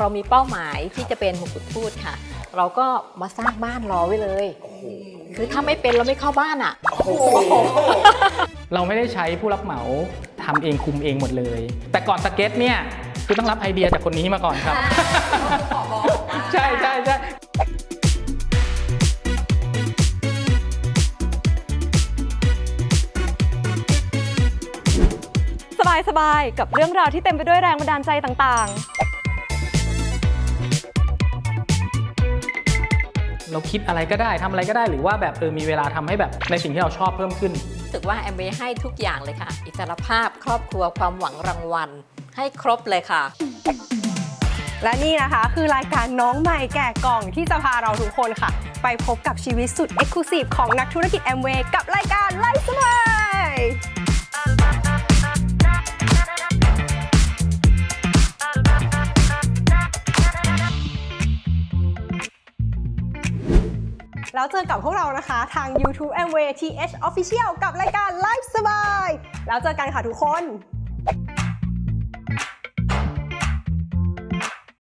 เรามีเป้าหมายที่จะเป็นมงกุฎทูตค่ะ เราก็มาสร้างบ้านรอไว้เลย คือถ้าไม่เป็นเราไม่เข้าบ้านอะ เราไม่ได้ใช้ผู้รับเหมาทำเองคุมเองหมดเลย แต่ก่อนสเก็ตเนี่ยคือต้องรับไอเดียจากคนนี้มาก่อนครับใช่ใช่ใช่สบายๆ กับเรื่องราวที่เต็มไปด้วยแรงบันดาลใจต่าง เราคิดอะไรก็ได้ทำอะไรก็ได้หรือว่าแบบเออมีเวลาทำให้แบบในสิ่งที่เราชอบเพิ่มขึ้นรู้สึกว่าแอมเบให้ทุกอย่างเลยค่ะ อิสรภาพครอบครัวความหวังรางวัล ให้ครบเลยค่ะๆและนี่นะคะคือรายการน้องใหม่แก่กล่องที่จะพาเราทุกคนค่ะ ไปพบกับชีวิตสุดเอ็กซ์คลูซีฟของนักธุรกิจแอมเวย์กับรายการไลฟ์สไย แล้วเจอกับพวกเรานะคะทาง YouTube MWTH Official กับรายการ Life สบาย แล้วเจอกันค่ะทุกคน